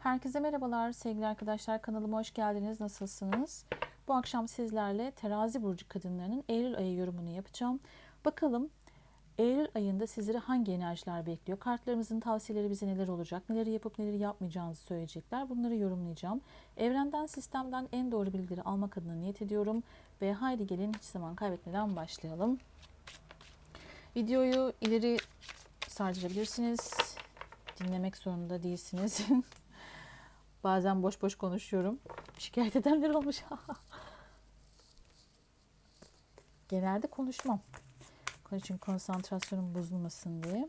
Herkese merhabalar sevgili arkadaşlar kanalıma hoş geldiniz. Nasılsınız? Bu akşam sizlerle terazi burcu kadınlarının Eylül ayı yorumunu yapacağım. Bakalım Eylül ayında sizleri hangi enerjiler bekliyor? Kartlarımızın tavsiyeleri bize neler olacak? Neleri yapıp neleri yapmayacağınızı söyleyecekler. Bunları yorumlayacağım. Evrenden, sistemden en doğru bilgileri almak adına niyet ediyorum. Ve haydi gelin hiç zaman kaybetmeden başlayalım. Videoyu ileri sardırabilirsiniz. Dinlemek zorunda değilsiniz. Bazen boş boş konuşuyorum. Şikayet edenler olmuş. Genelde konuşmam. Onun konsantrasyonum bozulmasın diye.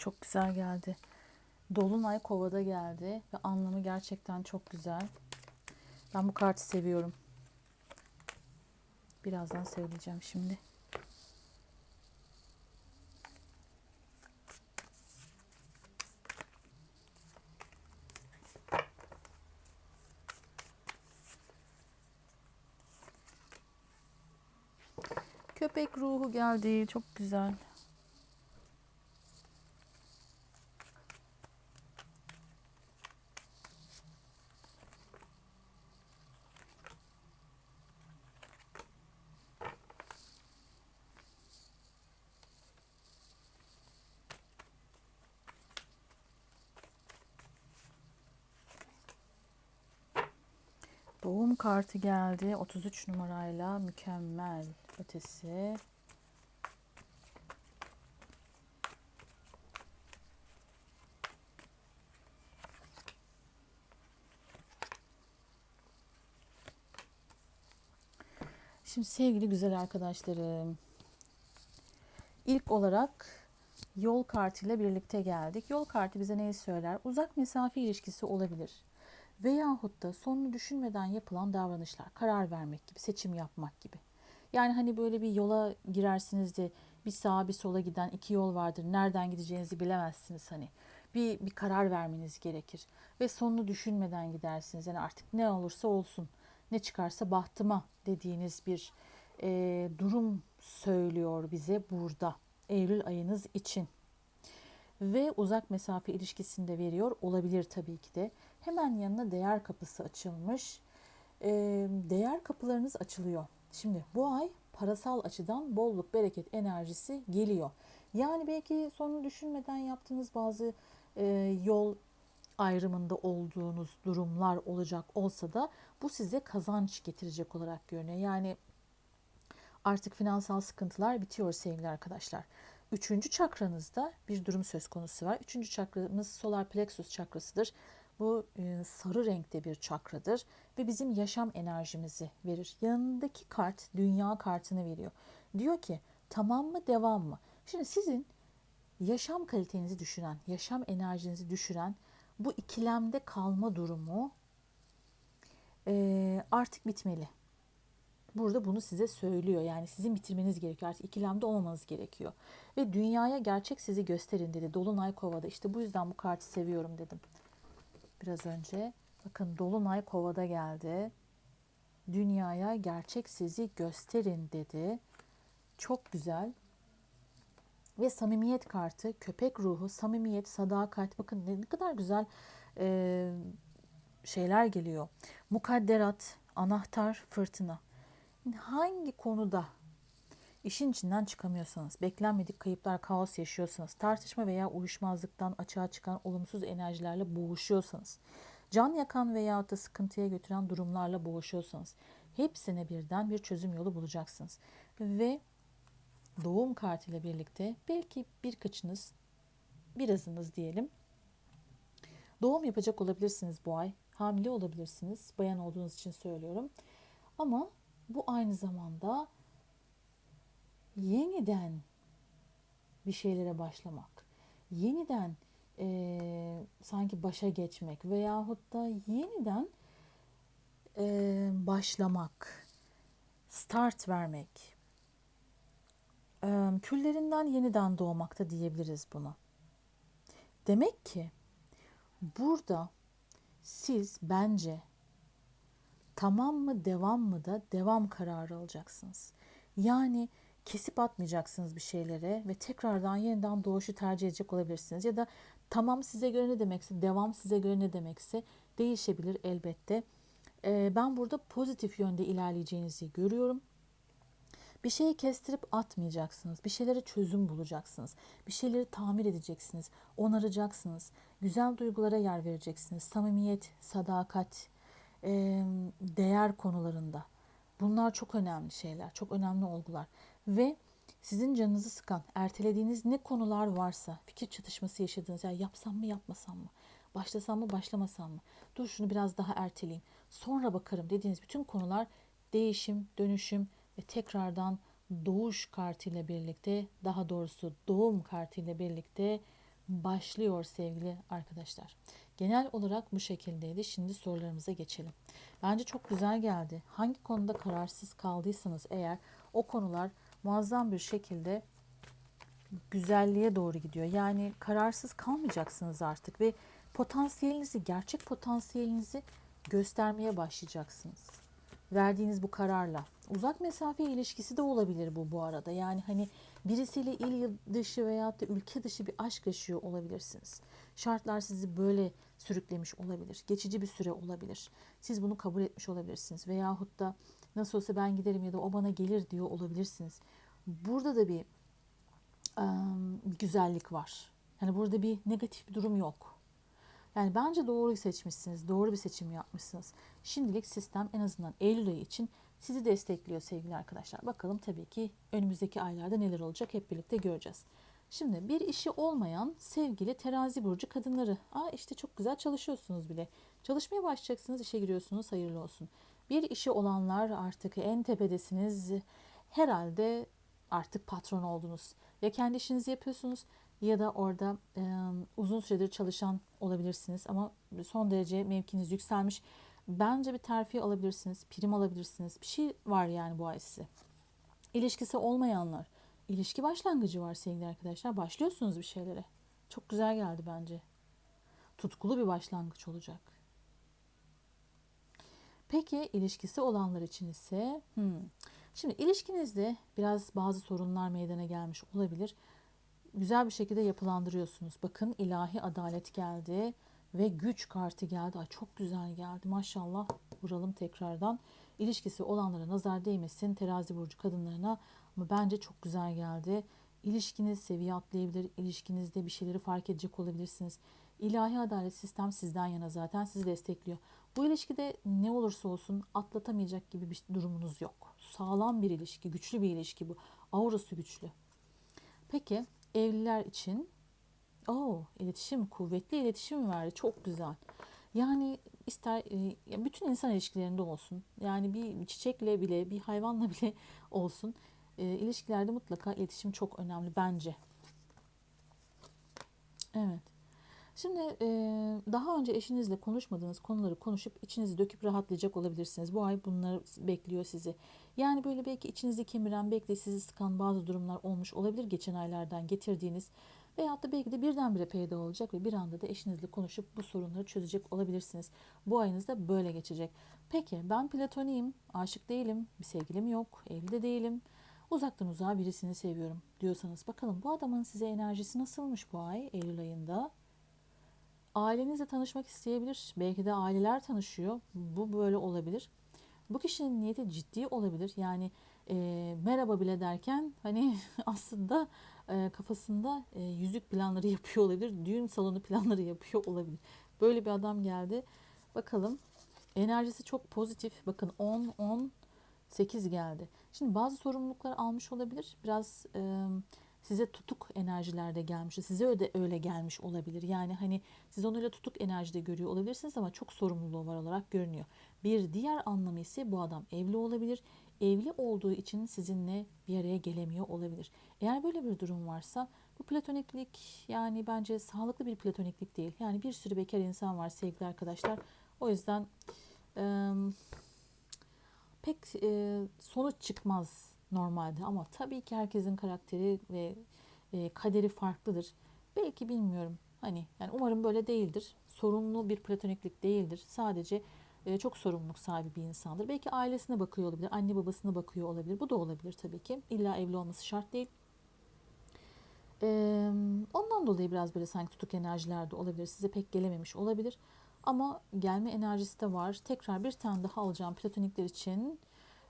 Çok güzel geldi. Dolunay kovada geldi ve anlamı gerçekten çok güzel. Ben bu kartı seviyorum. Birazdan söyleyeceğim şimdi. Köpek ruhu geldi. Çok güzel. Doğum kartı geldi. 33 numarayla mükemmel ötesi. Şimdi sevgili güzel arkadaşlarım. İlk olarak yol kartıyla birlikte geldik. Yol kartı bize neyi söyler? Uzak mesafe ilişkisi olabilir veyahut da sonunu düşünmeden yapılan davranışlar, karar vermek gibi, seçim yapmak gibi. Yani hani böyle bir yola girersiniz de bir sağa bir sola giden iki yol vardır. Nereden gideceğinizi bilemezsiniz hani. Bir, bir karar vermeniz gerekir. Ve sonunu düşünmeden gidersiniz. Yani artık ne olursa olsun, ne çıkarsa bahtıma dediğiniz bir e, durum söylüyor bize burada. Eylül ayınız için. Ve uzak mesafe ilişkisinde veriyor olabilir tabii ki de. Hemen yanına değer kapısı açılmış. E, değer kapılarınız açılıyor. Şimdi bu ay parasal açıdan bolluk, bereket enerjisi geliyor. Yani belki sonunu düşünmeden yaptığınız bazı e, yol ayrımında olduğunuz durumlar olacak olsa da bu size kazanç getirecek olarak görünüyor. Yani artık finansal sıkıntılar bitiyor sevgili arkadaşlar. Üçüncü çakranızda bir durum söz konusu var. Üçüncü çakramız solar plexus çakrasıdır. Bu e, sarı renkte bir çakradır ve bizim yaşam enerjimizi verir. Yanındaki kart dünya kartını veriyor. Diyor ki tamam mı devam mı? Şimdi sizin yaşam kalitenizi düşüren, yaşam enerjinizi düşüren bu ikilemde kalma durumu e, artık bitmeli. Burada bunu size söylüyor. Yani sizin bitirmeniz gerekiyor. Artık ikilemde olmamanız gerekiyor. Ve dünyaya gerçek sizi gösterin dedi. Dolunay Kova'da. İşte bu yüzden bu kartı seviyorum dedim biraz önce. Bakın Dolunay Kova'da geldi. Dünyaya gerçek sizi gösterin dedi. Çok güzel. Ve samimiyet kartı, köpek ruhu, samimiyet, sadakat. Bakın ne kadar güzel e, şeyler geliyor. Mukadderat, anahtar, fırtına. Hangi konuda işin içinden çıkamıyorsanız, beklenmedik kayıplar, kaos yaşıyorsanız, tartışma veya uyuşmazlıktan açığa çıkan olumsuz enerjilerle boğuşuyorsanız, can yakan veya da sıkıntıya götüren durumlarla boğuşuyorsanız, hepsine birden bir çözüm yolu bulacaksınız. Ve doğum kartıyla birlikte belki birkaçınız, birazınız diyelim, doğum yapacak olabilirsiniz bu ay. Hamile olabilirsiniz. Bayan olduğunuz için söylüyorum. Ama bu aynı zamanda yeniden bir şeylere başlamak, yeniden e, sanki başa geçmek veyahut da yeniden e, başlamak, start vermek e, küllerinden yeniden doğmakta diyebiliriz buna. Demek ki burada siz bence tamam mı devam mı da devam kararı alacaksınız. Yani kesip atmayacaksınız bir şeylere ve tekrardan yeniden doğuşu tercih edecek olabilirsiniz. Ya da tamam size göre ne demekse, devam size göre ne demekse değişebilir elbette. Ee, ben burada pozitif yönde ilerleyeceğinizi görüyorum. Bir şeyi kestirip atmayacaksınız. Bir şeylere çözüm bulacaksınız. Bir şeyleri tamir edeceksiniz. Onaracaksınız. Güzel duygulara yer vereceksiniz. Samimiyet, sadakat, değer konularında. Bunlar çok önemli şeyler, çok önemli olgular. Ve sizin canınızı sıkan, ertelediğiniz ne konular varsa, fikir çatışması yaşadığınız, ya yapsam mı yapmasam mı, başlasam mı başlamasam mı, dur şunu biraz daha erteleyeyim, sonra bakarım dediğiniz bütün konular değişim, dönüşüm ve tekrardan doğuş kartıyla birlikte, daha doğrusu doğum kartıyla birlikte başlıyor sevgili arkadaşlar. Genel olarak bu şekildeydi. Şimdi sorularımıza geçelim. Bence çok güzel geldi. Hangi konuda kararsız kaldıysanız eğer o konular muazzam bir şekilde güzelliğe doğru gidiyor. Yani kararsız kalmayacaksınız artık ve potansiyelinizi, gerçek potansiyelinizi göstermeye başlayacaksınız. Verdiğiniz bu kararla. Uzak mesafe ilişkisi de olabilir bu bu arada. Yani hani birisiyle il dışı veya da ülke dışı bir aşk yaşıyor olabilirsiniz. Şartlar sizi böyle sürüklemiş olabilir. Geçici bir süre olabilir. Siz bunu kabul etmiş olabilirsiniz. Veyahut da nasıl olsa ben giderim ya da o bana gelir diyor olabilirsiniz. Burada da bir um, güzellik var. Yani burada bir negatif bir durum yok. Yani bence doğru seçmişsiniz. Doğru bir seçim yapmışsınız. Şimdilik sistem en azından Eylül ayı için sizi destekliyor sevgili arkadaşlar. Bakalım tabii ki önümüzdeki aylarda neler olacak hep birlikte göreceğiz. Şimdi bir işi olmayan sevgili terazi burcu kadınları. Aa işte çok güzel çalışıyorsunuz bile. Çalışmaya başlayacaksınız, işe giriyorsunuz, hayırlı olsun. Bir işi olanlar artık en tepedesiniz. Herhalde artık patron oldunuz. Ya kendi işinizi yapıyorsunuz ya da orada e, uzun süredir çalışan olabilirsiniz ama son derece mevkiniz yükselmiş. Bence bir terfi alabilirsiniz, prim alabilirsiniz. Bir şey var yani bu ay size. İlişkisi olmayanlar, ilişki başlangıcı var sevgili arkadaşlar. Başlıyorsunuz bir şeylere. Çok güzel geldi bence. Tutkulu bir başlangıç olacak. Peki ilişkisi olanlar için ise hmm. şimdi ilişkinizde biraz bazı sorunlar meydana gelmiş olabilir. Güzel bir şekilde yapılandırıyorsunuz. Bakın ilahi adalet geldi ve güç kartı geldi. Ay çok güzel geldi. Maşallah vuralım tekrardan. İlişkisi olanlara nazar değmesin. Terazi burcu kadınlarına ama bence çok güzel geldi. İlişkiniz seviye atlayabilir. İlişkinizde bir şeyleri fark edecek olabilirsiniz. İlahi adalet sistem sizden yana zaten sizi destekliyor. Bu ilişkide ne olursa olsun atlatamayacak gibi bir durumunuz yok. Sağlam bir ilişki, güçlü bir ilişki bu. Aurası güçlü. Peki evliler için Oo, iletişim, kuvvetli iletişim verdi. Çok güzel. Yani ister e, bütün insan ilişkilerinde olsun. Yani bir çiçekle bile, bir hayvanla bile olsun. E, ilişkilerde mutlaka iletişim çok önemli bence. Evet. Şimdi e, daha önce eşinizle konuşmadığınız konuları konuşup içinizi döküp rahatlayacak olabilirsiniz. Bu ay bunları bekliyor sizi. Yani böyle belki içinizi kemiren, belki sizi sıkan bazı durumlar olmuş olabilir geçen aylardan getirdiğiniz Veyahut da belki de birdenbire peyda olacak ve bir anda da eşinizle konuşup bu sorunları çözecek olabilirsiniz. Bu ayınız da böyle geçecek. Peki ben platoniyim, aşık değilim, bir sevgilim yok, evli de değilim. Uzaktan uzağa birisini seviyorum diyorsanız bakalım bu adamın size enerjisi nasılmış bu ay Eylül ayında? Ailenizle tanışmak isteyebilir. Belki de aileler tanışıyor. Bu böyle olabilir. Bu kişinin niyeti ciddi olabilir. Yani e, merhaba bile derken hani aslında e, kafasında e, yüzük planları yapıyor olabilir. Düğün salonu planları yapıyor olabilir. Böyle bir adam geldi. Bakalım enerjisi çok pozitif. Bakın 10 10 8 geldi. Şimdi bazı sorumluluklar almış olabilir. Biraz e, size tutuk enerjilerde gelmiş. Size öyle, öyle gelmiş olabilir. Yani hani siz onu öyle tutuk enerjide görüyor olabilirsiniz ama çok sorumluluğu var olarak görünüyor. Bir diğer anlamı ise bu adam evli olabilir. Evli olduğu için sizinle bir araya gelemiyor olabilir. Eğer böyle bir durum varsa bu platoniklik yani bence sağlıklı bir platoniklik değil. Yani bir sürü bekar insan var sevgili arkadaşlar. O yüzden e, pek e, sonuç çıkmaz normalde ama tabii ki herkesin karakteri ve e, kaderi farklıdır. Belki bilmiyorum. Hani yani umarım böyle değildir. Sorumlu bir platoniklik değildir. Sadece e, çok sorumluluk sahibi bir insandır. Belki ailesine bakıyor olabilir, anne babasına bakıyor olabilir. Bu da olabilir tabii ki. İlla evli olması şart değil. Ee, ondan dolayı biraz böyle sanki tutuk enerjiler de olabilir. Size pek gelememiş olabilir. Ama gelme enerjisi de var. Tekrar bir tane daha alacağım platonikler için.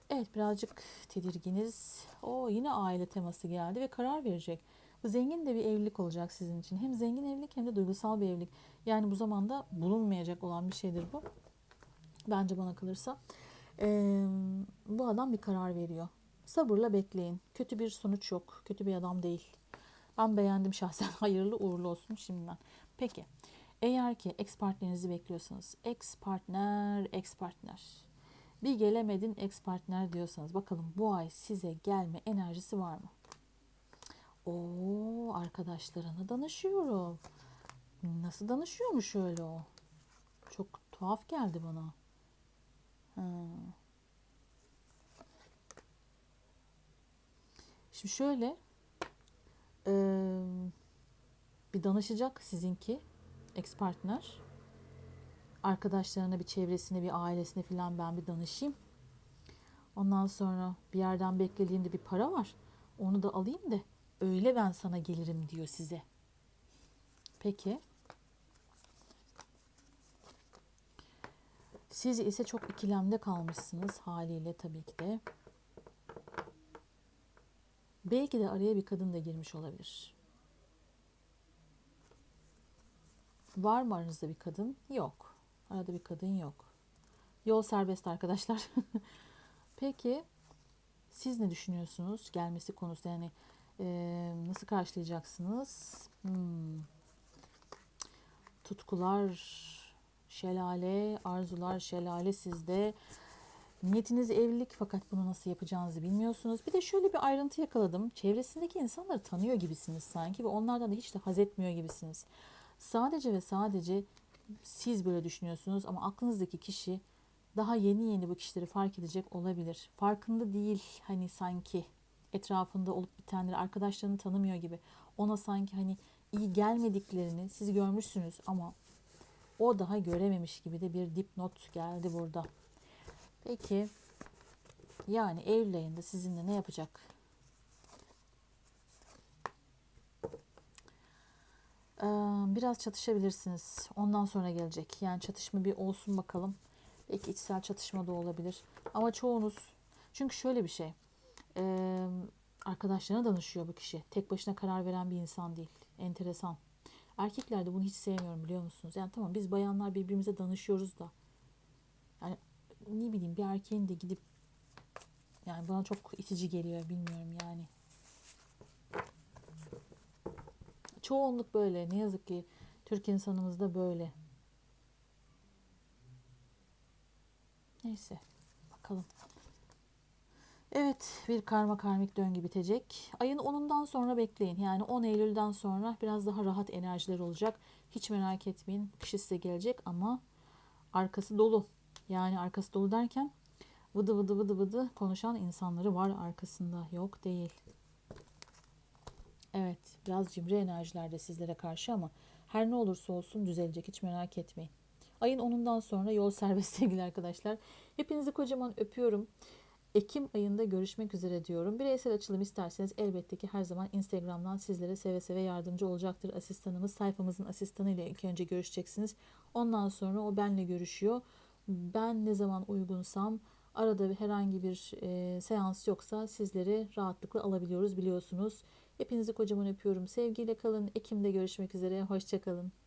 Evet birazcık tedirginiz. O yine aile teması geldi ve karar verecek. Bu zengin de bir evlilik olacak sizin için. Hem zengin evlilik hem de duygusal bir evlilik. Yani bu zamanda bulunmayacak olan bir şeydir bu. Bence bana kalırsa. Ee, bu adam bir karar veriyor. Sabırla bekleyin. Kötü bir sonuç yok. Kötü bir adam değil. Ben beğendim şahsen. Hayırlı uğurlu olsun şimdiden. Peki. Eğer ki ex partnerinizi bekliyorsanız. Ex partner, ex partner. Bir gelemedin ex partner diyorsanız. Bakalım bu ay size gelme enerjisi var mı? Oo arkadaşlarına danışıyorum. Nasıl danışıyormuş öyle o? Çok tuhaf geldi bana. Şimdi şöyle e, bir danışacak sizinki ex partner. Arkadaşlarına bir çevresine bir ailesine falan ben bir danışayım. Ondan sonra bir yerden beklediğimde bir para var. Onu da alayım da öyle ben sana gelirim diyor size. Peki. Siz ise çok ikilemde kalmışsınız haliyle tabii ki de. Belki de araya bir kadın da girmiş olabilir. Var mı aranızda bir kadın? Yok. Arada bir kadın yok. Yol serbest arkadaşlar. Peki siz ne düşünüyorsunuz gelmesi konusunda yani e, nasıl karşılayacaksınız? Hmm. Tutkular, şelale, arzular, şelale sizde. Niyetiniz evlilik fakat bunu nasıl yapacağınızı bilmiyorsunuz. Bir de şöyle bir ayrıntı yakaladım. Çevresindeki insanları tanıyor gibisiniz sanki ve onlardan da hiç de haz etmiyor gibisiniz. Sadece ve sadece siz böyle düşünüyorsunuz ama aklınızdaki kişi daha yeni yeni bu kişileri fark edecek olabilir. Farkında değil hani sanki etrafında olup bitenleri arkadaşlarını tanımıyor gibi. Ona sanki hani iyi gelmediklerini siz görmüşsünüz ama o daha görememiş gibi de bir dipnot geldi burada. Peki yani Eylül ayında sizinle ne yapacak? Ee, biraz çatışabilirsiniz. Ondan sonra gelecek. Yani çatışma bir olsun bakalım. Belki içsel çatışma da olabilir. Ama çoğunuz çünkü şöyle bir şey. Ee, arkadaşlarına danışıyor bu kişi. Tek başına karar veren bir insan değil. Enteresan. Erkeklerde bunu hiç sevmiyorum biliyor musunuz? Yani tamam biz bayanlar birbirimize danışıyoruz da. Yani ne bileyim bir erkeğin de gidip yani bana çok itici geliyor bilmiyorum yani. Çoğunluk böyle. Ne yazık ki Türk insanımız da böyle. Neyse. Bakalım. Evet bir karma karmik döngü bitecek. Ayın 10'undan sonra bekleyin. Yani 10 Eylül'den sonra biraz daha rahat enerjiler olacak. Hiç merak etmeyin. Kişi size gelecek ama arkası dolu. Yani arkası dolu derken vıdı vıdı vıdı vıdı konuşan insanları var arkasında. Yok değil. Evet biraz cimri enerjilerde sizlere karşı ama her ne olursa olsun düzelecek hiç merak etmeyin. Ayın 10'undan sonra yol serbest sevgili arkadaşlar. Hepinizi kocaman öpüyorum. Ekim ayında görüşmek üzere diyorum. Bireysel açılım isterseniz elbette ki her zaman Instagram'dan sizlere seve seve yardımcı olacaktır asistanımız. Sayfamızın asistanıyla ilk önce görüşeceksiniz. Ondan sonra o benle görüşüyor. Ben ne zaman uygunsam arada herhangi bir e, seans yoksa sizleri rahatlıkla alabiliyoruz biliyorsunuz. Hepinizi kocaman öpüyorum. Sevgiyle kalın. Ekim'de görüşmek üzere. Hoşçakalın.